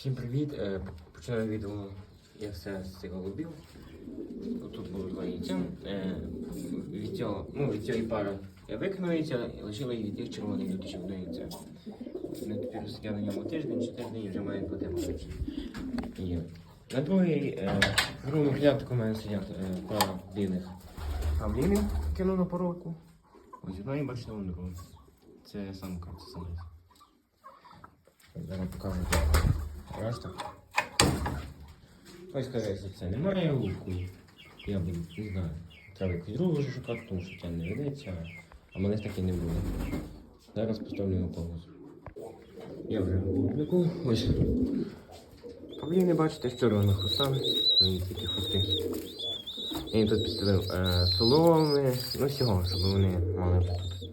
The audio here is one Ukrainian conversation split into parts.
Всім привіт! Е, Починаю відео я все з цих голубів. Тут було два яйця. Від цього, ну, від цієї пари я викинув яйця і лишила їх від тих червоних тут ще одне яйце. Вони тепер сидять на ньому тиждень чи тиждень і вже мають бути молодші. На другий е, грубо клятку мене сидять е, пара білих павлінів, кинув на поровку. Ось одної бачите вон другу. Це самка, це самець. Зараз покажу так. Раз. Ось каже, що це немає луку. Я б не знаю. Треба якусь другу шукати, тому що це не ведеться, а мене таки не буде. Зараз поставлю на паузу. Я вже в луку. Ось. Павліни, бачите, чорними хустами. Вони такі хусти. Я їм тут підставив е, соломи, ну всього, щоб вони мали тут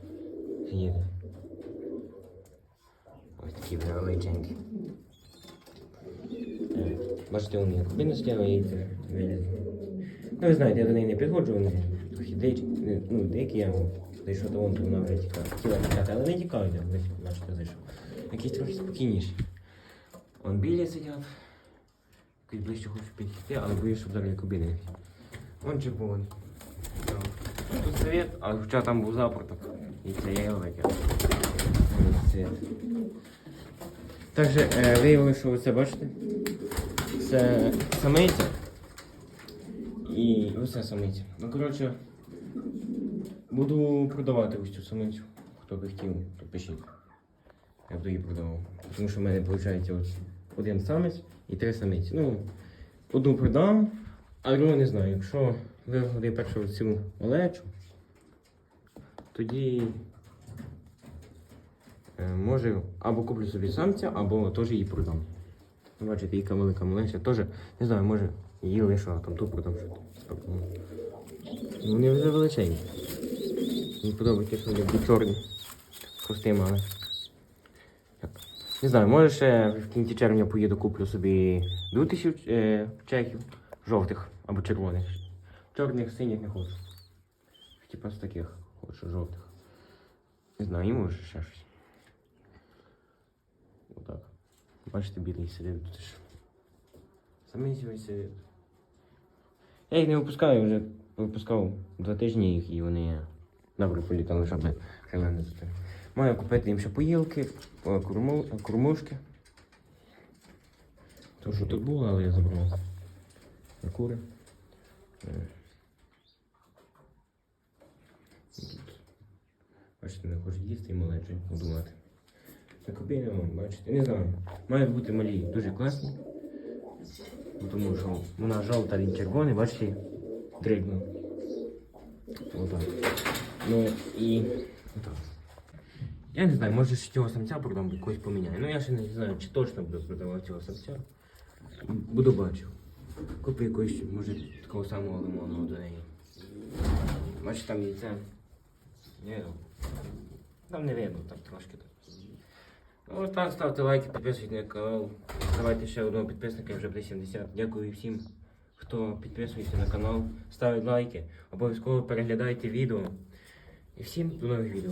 їти. Ось такі величенькі. Бачите, як один стояли і це вилізли. Ну, ви знаєте, я до неї не підходжу, вони трохи ну, дикі, я зайшов до вон, то вона вже тікає. Хотіла тікати, але не тікає, я десь, бачите, зайшов. Якісь трохи спокійніші. Вон білі сидять. Якось ближче хочу підійти, але боюсь, щоб якоби не Вон червоний. Тут світ, а хоча там був запорток. І це я його викинув. Ось. Також е, виявили, що це бачите? Це самиця. І ось це самиця. Ну, коротше, буду продавати ось цю самицю. Хто би хотів, то пишіть. Я буду її продавав. Тому що в мене виходить ось один самець і три самиці. Ну, одну продам, а другу не знаю. Якщо вигодить першу цю малечу, тоді е, може або куплю собі самця, або теж її продам. Бачите, яка велика малеча. Теж, не знаю, може її лишу, а там ту продам що спокійно. Ну, Вони вже величенькі. Мені подобається, що вони чорні. Хвости мали. Так. Не знаю, може ще в кінці червня поїду куплю собі дутисів е, чехів, жовтих або червоних. Чорних, синіх не хочу. Типа з таких хочу жовтих. Не знаю, і може ще щось. Отак. Бачите, білий сидить тут. ж. Сидять. Я їх не випускаю, вже випускав два тижні їх і вони добре політали, щоб хрена не зати. Маю купити їм ще поїлки, е, корму, кормушки. То, що тут було, але я забрав. На кури. Е. Бачите, не хочуть їсти і малечі годувати. На кобілі, бачите, не знаю. Мають бути малі, дуже класні. Тому що вона жовта, він червоний, бачите, дрібно. Отак. Ну і отак. Я не знаю, може цього самця продам, якось поміняю. Ну я ще не знаю, чи точно буду продавати цього самця. Буду бачив. Куплю якогось, може, такого самого лимонного до неї. Бачите, там яйце. Ні, там не видно, так трошки так. Ну, так, ставте лайки, підписуйтесь на канал. Давайте ще одного підписника, вже буде 70. Дякую всім, хто підписується на канал, ставить лайки, обов'язково переглядайте відео. І всім до нових відео.